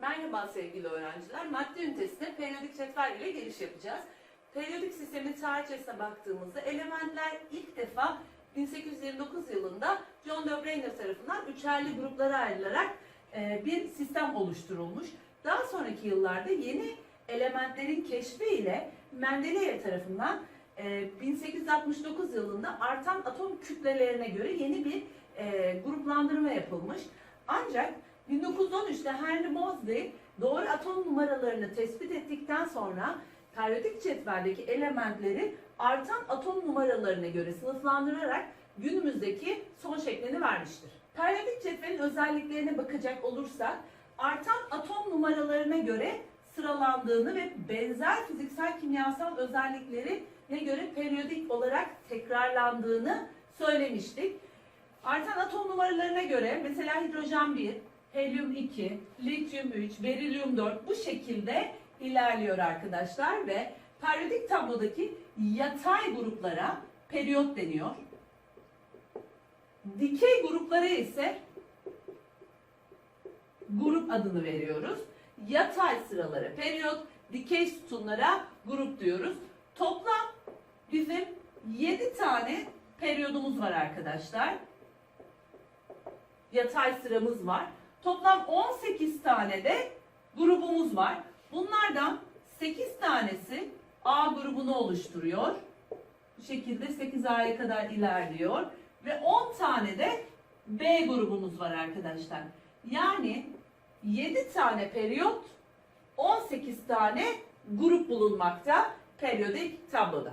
Merhaba sevgili öğrenciler. Madde ünitesine periyodik cetvel ile giriş yapacağız. Periyodik sistemin tarihçesine baktığımızda elementler ilk defa 1829 yılında John de Brainerd tarafından üçerli gruplara ayrılarak e, bir sistem oluşturulmuş. Daha sonraki yıllarda yeni elementlerin keşfi ile Mendeleev tarafından e, 1869 yılında artan atom kütlelerine göre yeni bir e, gruplandırma yapılmış. Ancak 1913'te Henry Moseley doğru atom numaralarını tespit ettikten sonra periyodik cetveldeki elementleri artan atom numaralarına göre sınıflandırarak günümüzdeki son şeklini vermiştir. Periyodik cetvelin özelliklerine bakacak olursak artan atom numaralarına göre sıralandığını ve benzer fiziksel kimyasal özelliklerine göre periyodik olarak tekrarlandığını söylemiştik. Artan atom numaralarına göre mesela hidrojen 1, helyum 2, lityum 3, berilyum 4 bu şekilde ilerliyor arkadaşlar ve periyodik tablodaki yatay gruplara periyot deniyor. Dikey gruplara ise grup adını veriyoruz. Yatay sıralara periyot, dikey sütunlara grup diyoruz. Toplam bizim 7 tane periyodumuz var arkadaşlar. Yatay sıramız var. Toplam 18 tane de grubumuz var. Bunlardan 8 tanesi A grubunu oluşturuyor. Bu şekilde 8A'ya kadar ilerliyor. Ve 10 tane de B grubumuz var arkadaşlar. Yani 7 tane periyot, 18 tane grup bulunmakta periyodik tabloda.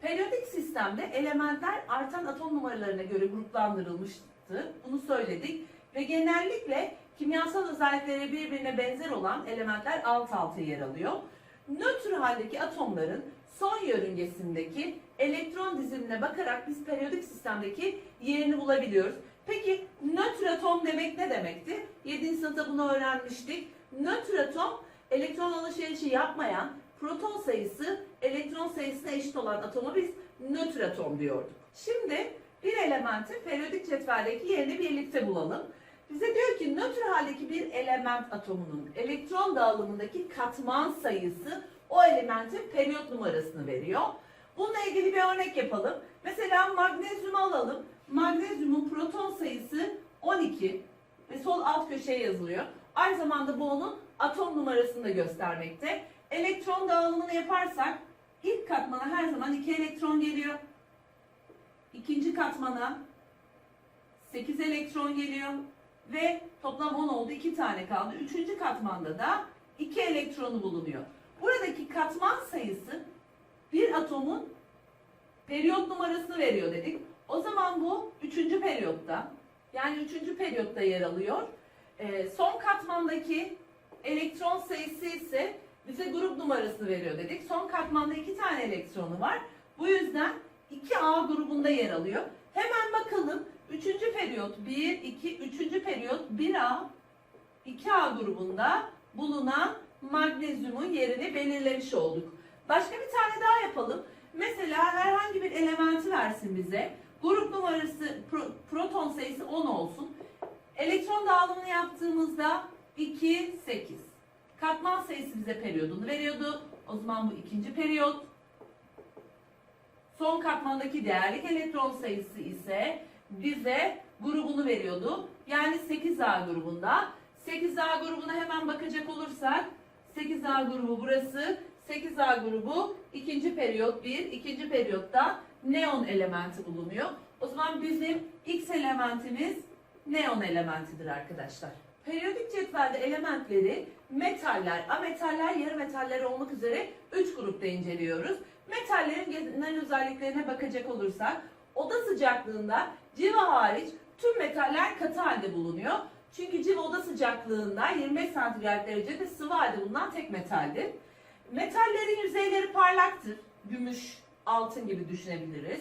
Periyodik sistemde elementler artan atom numaralarına göre gruplandırılmıştı. Bunu söyledik. Ve genellikle kimyasal özellikleri birbirine benzer olan elementler alt alta yer alıyor. Nötr haldeki atomların son yörüngesindeki elektron dizilimine bakarak biz periyodik sistemdeki yerini bulabiliyoruz. Peki nötr atom demek ne demekti? 7. sınıfta bunu öğrenmiştik. Nötr atom elektron alışverişi yapmayan proton sayısı elektron sayısına eşit olan atoma biz nötr atom diyorduk. Şimdi bir elementin periyodik cetveldeki yerini birlikte bulalım. Bize diyor ki nötr haldeki bir element atomunun elektron dağılımındaki katman sayısı o elementin periyot numarasını veriyor. Bununla ilgili bir örnek yapalım. Mesela magnezyumu alalım. Magnezyumun proton sayısı 12 ve sol alt köşeye yazılıyor. Aynı zamanda bu onun atom numarasını da göstermekte. Elektron dağılımını yaparsak ilk katmana her zaman 2 elektron geliyor. İkinci katmana 8 elektron geliyor ve toplam 10 oldu 2 tane kaldı. Üçüncü katmanda da 2 elektronu bulunuyor. Buradaki katman sayısı bir atomun periyot numarasını veriyor dedik. O zaman bu üçüncü periyotta yani üçüncü periyotta yer alıyor. Ee, son katmandaki elektron sayısı ise bize grup numarasını veriyor dedik. Son katmanda iki tane elektronu var. Bu yüzden 2A grubunda yer alıyor. Hemen bakalım. Üçüncü periyot 1, 2, üçüncü periyot 1A, 2A grubunda bulunan magnezyumun yerini belirlemiş olduk. Başka bir tane daha yapalım. Mesela herhangi bir elementi versin bize. Grup numarası, pro- proton sayısı 10 olsun. Elektron dağılımını yaptığımızda 2, 8. Katman sayısı bize periyodunu veriyordu. O zaman bu ikinci periyot. Son katmandaki değerlik elektron sayısı ise bize grubunu veriyordu. Yani 8A grubunda. 8A grubuna hemen bakacak olursak 8A grubu burası. 8A grubu ikinci periyot 1, ikinci periyotta neon elementi bulunuyor. O zaman bizim X elementimiz neon elementidir arkadaşlar. Periyodik cetvelde elementleri metaller, ametaller, yarı metaller olmak üzere 3 grupta inceliyoruz. Metallerin genel özelliklerine bakacak olursak oda sıcaklığında civa hariç tüm metaller katı halde bulunuyor. Çünkü civa oda sıcaklığında 25 santigrat derecede sıvı halde bulunan tek metaldir. Metallerin yüzeyleri parlaktır. Gümüş, altın gibi düşünebiliriz.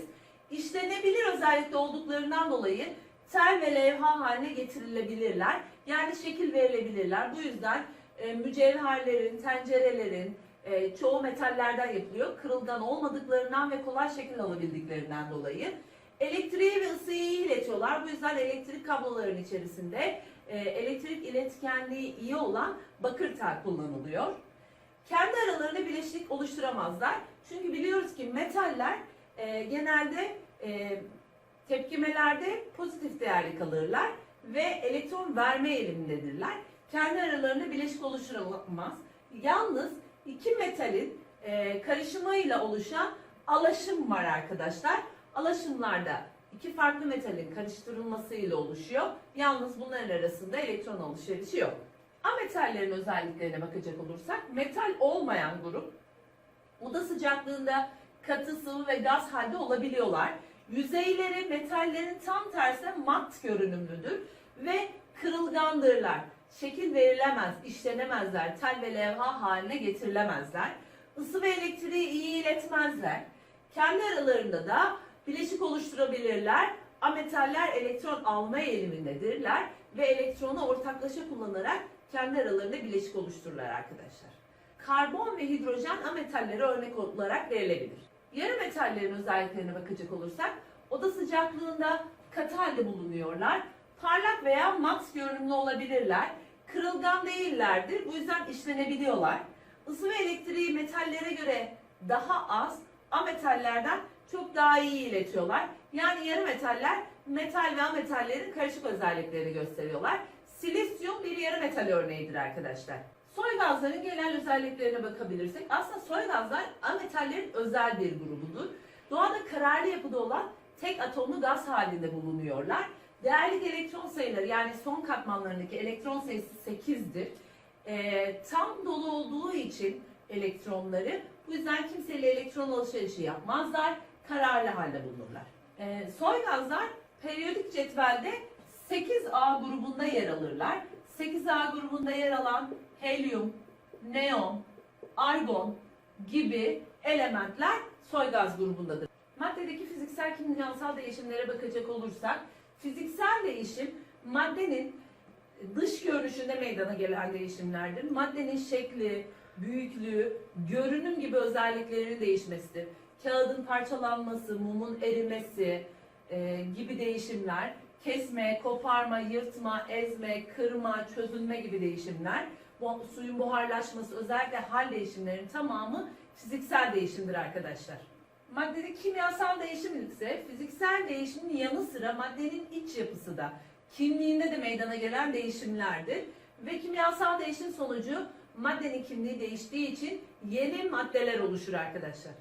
İşlenebilir özellikte olduklarından dolayı tel ve levha haline getirilebilirler. Yani şekil verilebilirler. Bu yüzden e, mücevherlerin, tencerelerin e, çoğu metallerden yapılıyor. Kırılgan olmadıklarından ve kolay şekil alabildiklerinden dolayı. Elektriği ve ısıyı iletiyorlar. Bu yüzden elektrik kablolarının içerisinde e, elektrik iletkenliği iyi olan bakır tel kullanılıyor. Kendi aralarında bileşik oluşturamazlar. Çünkü biliyoruz ki metaller e, genelde e, tepkimelerde pozitif değerli kalırlar ve elektron verme eğilimindedirler. Kendi aralarında bileşik oluşturamaz. Yalnız iki metalin karışımıyla oluşan alaşım var arkadaşlar. Alaşımlarda iki farklı metalin karıştırılmasıyla oluşuyor. Yalnız bunların arasında elektron alışverişi yok. Ametallerin özelliklerine bakacak olursak metal olmayan grup oda sıcaklığında katı, sıvı ve gaz halde olabiliyorlar. Yüzeyleri metallerin tam tersine mat görünümlüdür ve kırılgandırlar. Şekil verilemez, işlenemezler, tel ve levha haline getirilemezler. Isı ve elektriği iyi iletmezler. Kendi aralarında da bileşik oluşturabilirler. Ametaller elektron alma eğilimindedirler ve elektronu ortaklaşa kullanarak kendi aralarında bileşik oluştururlar arkadaşlar. Karbon ve hidrojen ametallere örnek olarak verilebilir. Yarı metallerin özelliklerine bakacak olursak oda sıcaklığında katı halde bulunuyorlar. Parlak veya mat görünümlü olabilirler. Kırılgan değillerdir. Bu yüzden işlenebiliyorlar. Isı ve elektriği metallere göre daha az, ametallerden çok daha iyi iletiyorlar. Yani yarı metaller metal ve ametallerin karışık özelliklerini gösteriyorlar. Silisyum bir yarı metal örneğidir arkadaşlar. Soy gazların genel özelliklerine bakabilirsek aslında soy gazlar ametallerin özel bir grubudur. Doğada kararlı yapıda olan tek atomlu gaz halinde bulunuyorlar. Değerlik elektron sayıları yani son katmanlarındaki elektron sayısı 8'dir. Ee, tam dolu olduğu için elektronları bu yüzden kimseyle elektron alışverişi yapmazlar. Kararlı halde bulunurlar. Ee, soy gazlar periyodik cetvelde 8A grubunda yer alırlar. 8A grubunda yer alan helyum, neon, argon gibi elementler soy gaz grubundadır. Maddedeki fiziksel kimyasal değişimlere bakacak olursak, fiziksel değişim maddenin dış görünüşünde meydana gelen değişimlerdir. Maddenin şekli, büyüklüğü, görünüm gibi özelliklerinin değişmesidir. Kağıdın parçalanması, mumun erimesi e, gibi değişimler, kesme, koparma, yırtma, ezme, kırma, çözülme gibi değişimler, bu, suyun buharlaşması, özellikle hal değişimlerinin tamamı fiziksel değişimdir arkadaşlar. Maddede kimyasal değişim ise fiziksel değişimin yanı sıra maddenin iç yapısı da kimliğinde de meydana gelen değişimlerdir. Ve kimyasal değişim sonucu maddenin kimliği değiştiği için yeni maddeler oluşur arkadaşlar.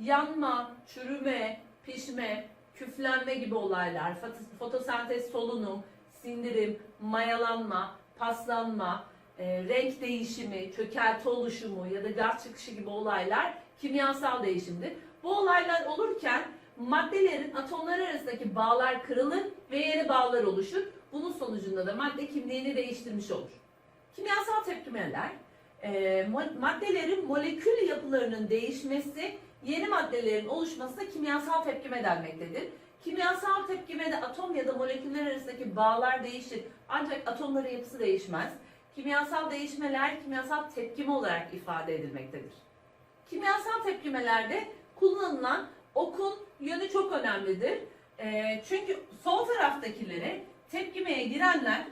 Yanma, çürüme, pişme, küflenme gibi olaylar, foto- fotosentez solunum, sindirim, mayalanma, paslanma, e, renk değişimi, çökelti oluşumu ya da gaz çıkışı gibi olaylar kimyasal değişimdir. Bu olaylar olurken maddelerin atomlar arasındaki bağlar kırılır ve yeni bağlar oluşur. Bunun sonucunda da madde kimliğini değiştirmiş olur. Kimyasal tepkimeler, e, maddelerin molekül yapılarının değişmesi, yeni maddelerin oluşmasına kimyasal tepkime denmektedir. Kimyasal tepkimede atom ya da moleküller arasındaki bağlar değişir ancak atomların yapısı değişmez. Kimyasal değişmeler kimyasal tepkime olarak ifade edilmektedir. Kimyasal tepkimelerde kullanılan okun yönü çok önemlidir. Ee, çünkü sol taraftakileri tepkimeye girenler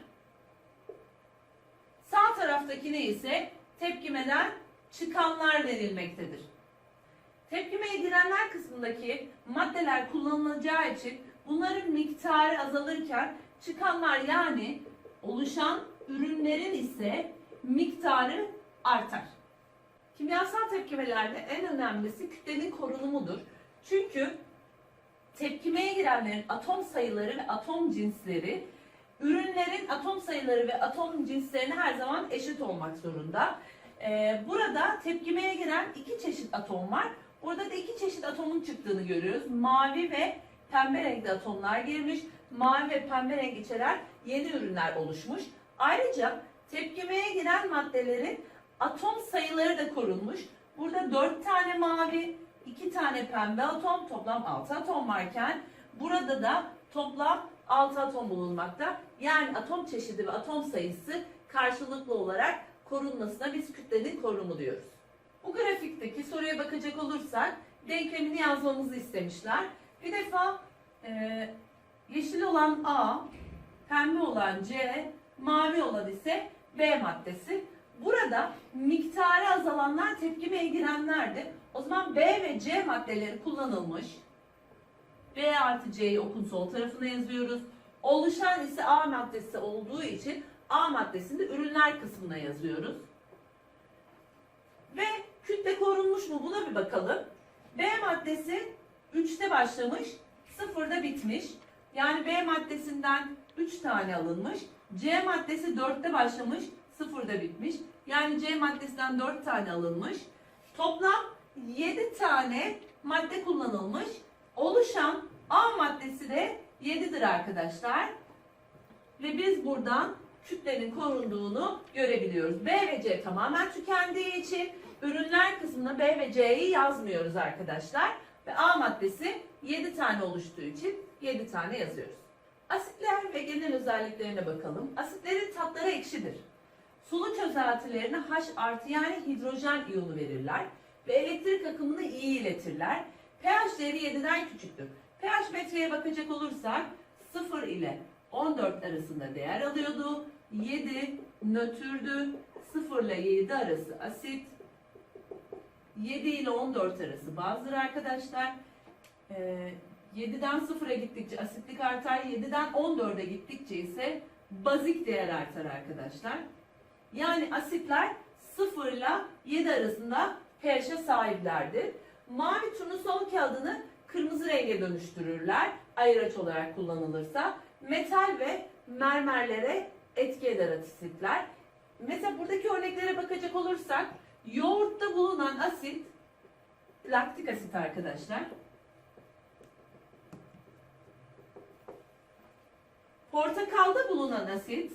sağ taraftakine ise tepkimeden çıkanlar denilmektedir. Tepkimeye girenler kısmındaki maddeler kullanılacağı için bunların miktarı azalırken çıkanlar yani oluşan ürünlerin ise miktarı artar. Kimyasal tepkimelerde en önemlisi kütlenin korunumudur. Çünkü tepkimeye girenlerin atom sayıları ve atom cinsleri ürünlerin atom sayıları ve atom cinslerine her zaman eşit olmak zorunda. Ee, burada tepkimeye giren iki çeşit atom var. Burada da iki çeşit atomun çıktığını görüyoruz. Mavi ve pembe renkli atomlar girmiş. Mavi ve pembe renk içeren yeni ürünler oluşmuş. Ayrıca tepkimeye giren maddelerin atom sayıları da korunmuş. Burada 4 tane mavi, 2 tane pembe atom, toplam 6 atom varken burada da toplam 6 atom bulunmakta. Yani atom çeşidi ve atom sayısı karşılıklı olarak korunmasına biz kütlenin korunumu diyoruz. Bu grafikteki soruya bakacak olursak denklemini yazmamızı istemişler. Bir defa Ee, yeşil olan A, pembe olan C, mavi olan ise B maddesi. Burada miktarı azalanlar tepkimeye girenlerdi. O zaman B ve C maddeleri kullanılmış. B artı C'yi okun sol tarafına yazıyoruz. Oluşan ise A maddesi olduğu için A maddesini de ürünler kısmına yazıyoruz. Ve kütle korunmuş mu buna bir bakalım. B maddesi 3'te başlamış, 0'da bitmiş. Yani B maddesinden 3 tane alınmış. C maddesi 4'te başlamış, 0'da bitmiş. Yani C maddesinden 4 tane alınmış. Toplam 7 tane madde kullanılmış. Oluşan A maddesi de 7'dir arkadaşlar. Ve biz buradan kütlenin korunduğunu görebiliyoruz. B ve C tamamen tükendiği için ürünler kısmına B ve C'yi yazmıyoruz arkadaşlar. Ve A maddesi 7 tane oluştuğu için 7 tane yazıyoruz. Asitler ve genel özelliklerine bakalım. Asitlerin tatları ekşidir. Sulu çözeltilerine H artı yani hidrojen iyonu verirler ve elektrik akımını iyi iletirler. pH değeri 7'den küçüktür. pH metreye bakacak olursak 0 ile 14 arasında değer alıyordu. 7 nötrdü. 0 ile 7 arası asit. 7 ile 14 arası bazdır arkadaşlar. Ee, 7'den 0'a gittikçe asitlik artar. 7'den 14'e gittikçe ise bazik değer artar arkadaşlar. Yani asitler 0 ile 7 arasında pH'e sahiplerdir. Mavi turnusol kağıdını kırmızı renge dönüştürürler. Ayıraç olarak kullanılırsa. Metal ve mermerlere etki eder asitler. Mesela buradaki örneklere bakacak olursak yoğurtta bulunan asit laktik asit arkadaşlar. Portakalda bulunan asit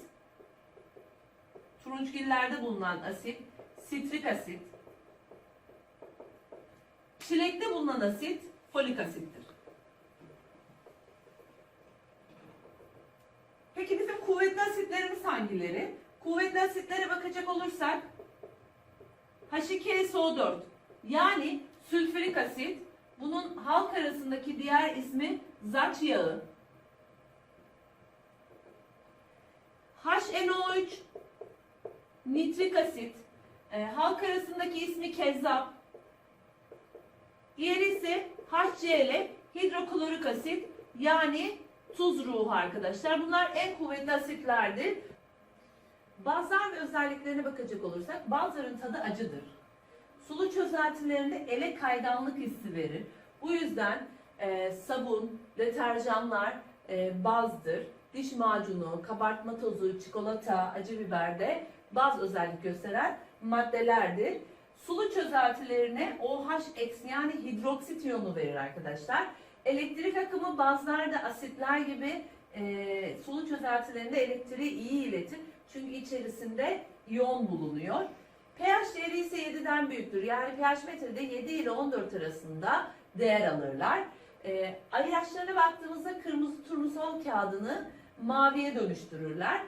turunçgillerde bulunan asit sitrik asit. Çilekte bulunan asit folik asittir. Peki bizim kuvvetli asitlerimiz hangileri? Kuvvetli asitlere bakacak olursak H2SO4 yani sülfürik asit bunun halk arasındaki diğer ismi zaç yağı. HNO3 nitrik asit e, halk arasındaki ismi kezzap. Diğeri ise HCl hidroklorik asit yani tuz ruhu arkadaşlar. Bunlar en kuvvetli asitlerdir. Bazılar ve özelliklerine bakacak olursak bazıların tadı acıdır. Sulu çözeltilerinde ele kayganlık hissi verir. Bu yüzden e, sabun, deterjanlar e, bazdır. Diş macunu, kabartma tozu, çikolata, acı biberde baz özellik gösteren maddelerdir. Sulu çözeltilerine OH eksi yani hidroksit iyonu verir arkadaşlar. Elektrik akımı bazılarda asitler gibi e, sulu çözeltilerinde elektriği iyi iletir. Çünkü içerisinde iyon bulunuyor. pH değeri ise 7'den büyüktür. Yani pH metrede 7 ile 14 arasında değer alırlar. E, ayraçlarına baktığımızda kırmızı turnusol kağıdını maviye dönüştürürler.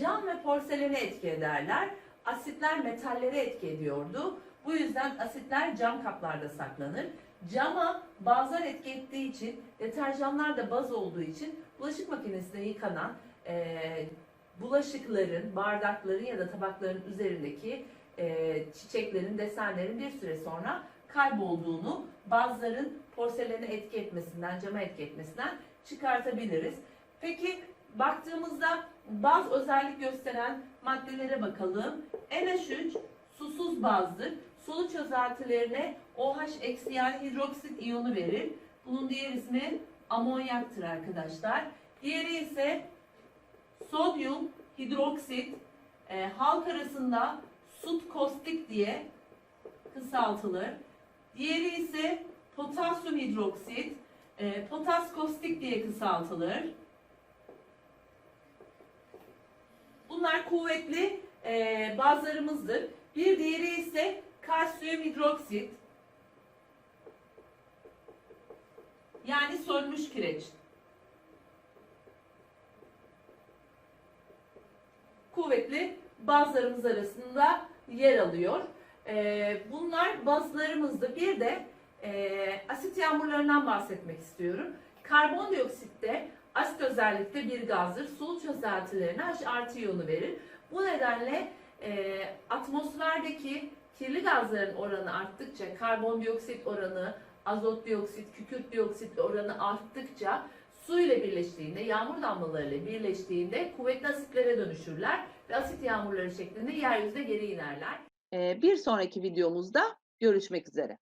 Cam ve porselene etki ederler. Asitler metallere etki ediyordu. Bu yüzden asitler cam kaplarda saklanır. Cama bazılar etki ettiği için, deterjanlar da baz olduğu için bulaşık makinesinde yıkanan e, bulaşıkların, bardakların ya da tabakların üzerindeki e, çiçeklerin, desenlerin bir süre sonra kaybolduğunu bazıların porselene etki etmesinden, cama etki etmesinden çıkartabiliriz. Peki baktığımızda baz özellik gösteren maddelere bakalım. NH3 susuz bazdır. Sulu çözeltilerine OH eksi yani hidroksit iyonu verir. Bunun diğer ismi amonyaktır arkadaşlar. Diğeri ise sodyum hidroksit e, halk arasında sut kostik diye kısaltılır. Diğeri ise potasyum hidroksit e, potas kostik diye kısaltılır. Bunlar kuvvetli e, bazlarımızdır. Bir diğeri ise kalsiyum hidroksit. Yani sönmüş kireç. Kuvvetli bazlarımız arasında yer alıyor. E, bunlar bazlarımızdı. Bir de e, asit yağmurlarından bahsetmek istiyorum. Karbondioksit de asit özellikte bir gazdır. Sulu çözeltilerine H artı iyonu verir. Bu nedenle e, atmosferdeki kirli gazların oranı arttıkça, karbondioksit oranı, azot dioksit, kükürt dioksit oranı arttıkça su ile birleştiğinde, yağmur damlalarıyla birleştiğinde kuvvetli asitlere dönüşürler ve asit yağmurları şeklinde yeryüzüne geri inerler. Ee, bir sonraki videomuzda görüşmek üzere.